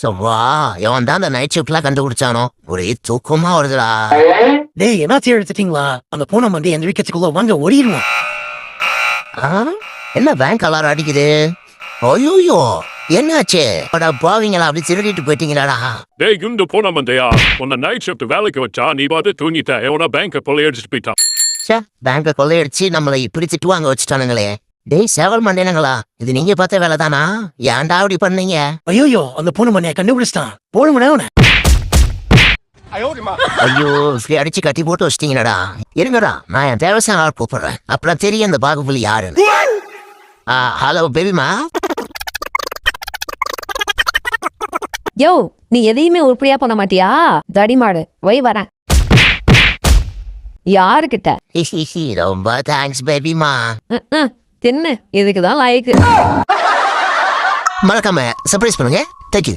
சவா இவன் தான் அந்த நைட் ஷிஃப்ட்லாம் கண்டுபிடிச்சானோ ஒரே தூக்கமா வருதுடா. டேய் என்னாச்சும் எடுத்துட்டீங்களா அந்த பூனை மண்டி எந்த வீக்கத்துக்குள்ள வாங்க ஓடிடுவோம்? என்ன பேங்க் அலாரம் அடிக்குது? ஐயோயோ என்னாச்சு? அட பாவீங்களா? அப்படி திருடிட்டு போயிட்டீங்களாடா. டேய் குண்டு போன மந்தையா உன்னை நைட் ஷிஃப்ட் வேலைக்கு வச்சா நீ பார்த்து தூங்கிட்ட. எவனா பேங்க கொள்ளை அடிச்சுட்டு போயிட்டான். சே பேங்க கொள்ளையடிச்சு நம்மளை திட்டு வாங்க வச்சுட்டானுங்களே. டேய் சேவல் மண்டேனங்களா? இது நீங்க பார்த்த வேலை தானா ஏன்டா அப்படி பண்ணீங்க? ஐயோயோ அந்த பூனை மண்ணியை கண்டுபிடிச்சிட்டான். போடுங்கண்ணே அவனை. ஐயோ இப்படி அடிச்சு கட்டி போட்டு வச்சிட்டீங்கடா இருங்கடா நான் என் தேவசான ஆள் கூப்பிடுறேன். அப்புறம் தெரியும் இந்த பாகுபலி யாருன்னு. ஹலோ பேபிமா யோ நீ எதையுமே உருப்படியா பண்ண மாட்டியா? தடிமாடு வை வரேன். யாருக்கிட்ட? ரொம்ப தேங்க்ஸ் பேபிமா தின்னு. இதுக்கு தான் லாய்க்கு மறக்காம சர்ப்ரைஸ் பண்ணுங்க. தேங்க்யூ